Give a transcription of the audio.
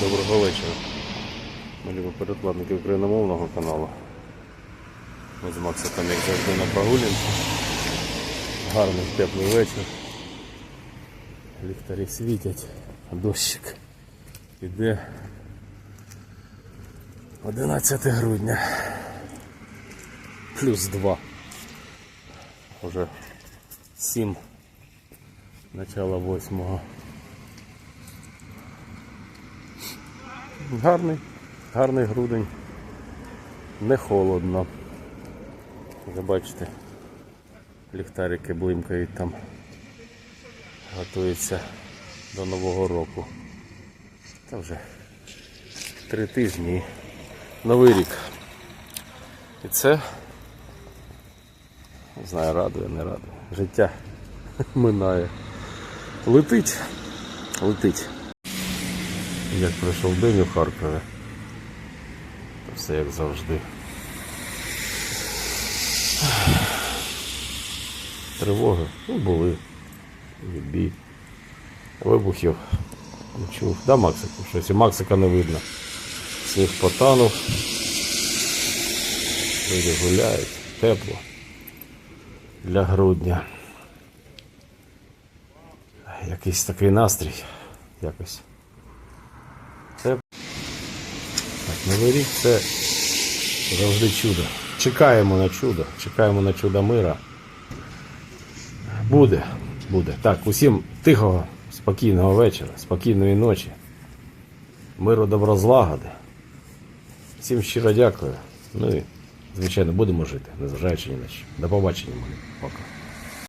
Доброго вечора. Ми любимо перекладники україномовного каналу. Ми з Максиком, як завжди, на прогулянці. Гарний теплий вечір. Ліхтарі світять, дощик іде 11 грудня. Плюс 2. Уже 7. Начало 8. Гарний, гарний грудень. Не холодно. Вже бачите, ліхтарики блимкають там. Готується до Нового року. Та вже три тижні. Новий рік. І це не знаю, радує, не радує. Життя минає. Летить, летить. Як пройшов день у Харкові. То все як завжди. Тривоги, ну були. Відбій. Вибухів. Не чув. Да, Максику? Щось і Максика не видно. Сніг потанув. Люди гуляють. Тепло. Для грудня. Якийсь такий настрій. Якось. Це так, Новий рік це завжди чудо. Чекаємо на чудо, чекаємо на чудо мира. Буде, буде. Так, усім тихого, спокійного вечора, спокійної ночі. Миру добро злагоди. Всім щиро дякую. Ну і, звичайно, будемо жити, незважаючи ні на що. До побачення, мої. Пока.